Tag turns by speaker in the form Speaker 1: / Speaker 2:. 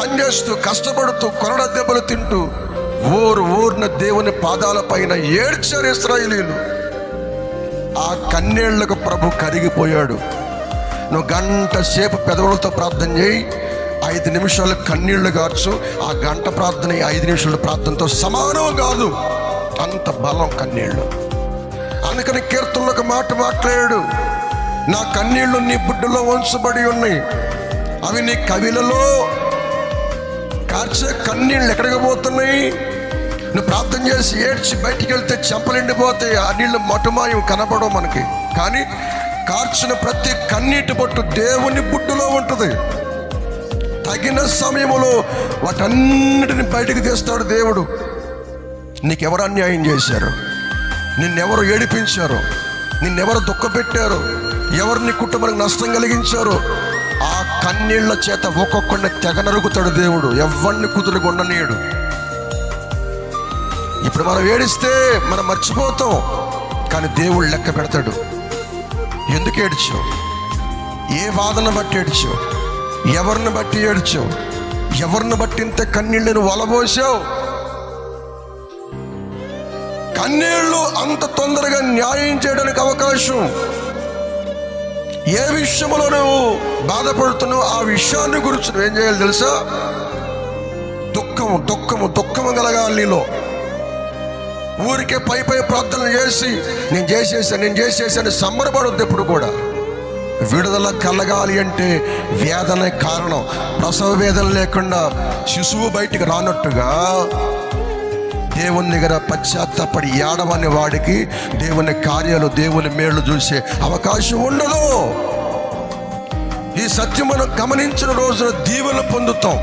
Speaker 1: పనిచేస్తూ కష్టపడుతూ కొరడ దెబ్బలు తింటూ ఊరు ఊరిన దేవుని పాదాల పైన ఏడ్చారు ఇస్రాయిలీలు. ఆ కన్నేళ్ళకు ప్రభు కరిగిపోయాడు. నువ్వు గంట సేపు పెదవులతో ప్రార్థన చేయి ఐదు నిమిషాలు కన్నీళ్ళు గార్చు ఆ గంట ప్రార్థన ఐదు నిమిషాల ప్రార్థనతో సమానం కాదు. అంత బలం కన్నీళ్ళు అందుకని కీర్తనలో ఒక మాట మాట్లాడాడు నా కన్నీళ్ళు నీ బుడ్డలో ఉంచబడి ఉన్నాయి. అవి నీ కవిలలో వచ్చే కన్నీళ్ళు ఎక్కడికి పోతున్నాయి నువ్వు ప్రార్థన చేసి ఏడ్చి బయటికి వెళ్తే చెంపలిండిపోతాయి ఆ నీళ్ళు మటుమాయం కనపడవు మనకి. కానీ కార్చిన ప్రతి కన్నీటి బొట్టు దేవుని బుడ్డులో ఉంటుంది. తగిన సమయంలో వాటన్నిటిని బయటికి తీస్తాడు దేవుడు. నీకెవరు అన్యాయం చేశారు? నిన్నెవరు ఏడిపించారు? నిన్నెవరు దుఃఖపెట్టారు? ఎవరు నీ కుటుంబానికి నష్టం కలిగించారు? ఆ కన్నీళ్ళ చేత ఒక్కొక్కడిని తెగనరుగుతాడు దేవుడు. ఎవరిని కుదురు ఉండనీయడు. ఇప్పుడు మనం ఏడిస్తే మనం మర్చిపోతాం కానీ దేవుడు లెక్క పెడతాడు. ఎందుకు ఏడ్చావు? ఏ వాదన బట్టి ఏడ్చావు? ఎవరిని బట్టి ఏడ్చావు? ఎవరిని బట్టి ఇంత కన్నీళ్ళను వలబోసావు? కన్నీళ్ళు అంత తొందరగా న్యాయం చేయడానికి అవకాశం ఏ విషయంలో నువ్వు బాధపడుతున్నావు ఆ విషయాన్ని గురించి నువ్వేం ఏం చేయాలి తెలుసా? దుఃఖము దుఃఖము దుఃఖము కలగాలి నీలో ఊరికే పై పై ప్రార్థనలు చేసి నేను చేసేసాను నేను చేసేసాను సంబరపడొద్దు ఎప్పుడు కూడా. విడుదల కలగాలి అంటే వేదన కారణం. ప్రసవ వేదన లేకుండా శిశువు బయటికి రానట్టుగా దేవుని దగ్గర పశ్చాత్తాపడి ఏడవని వాడికి దేవుని కార్యాలు దేవుని మేళ్ళు చూసే అవకాశం ఉండదు. ఈ సత్యం మనం గమనించిన రోజున దీవెన పొందుతాం.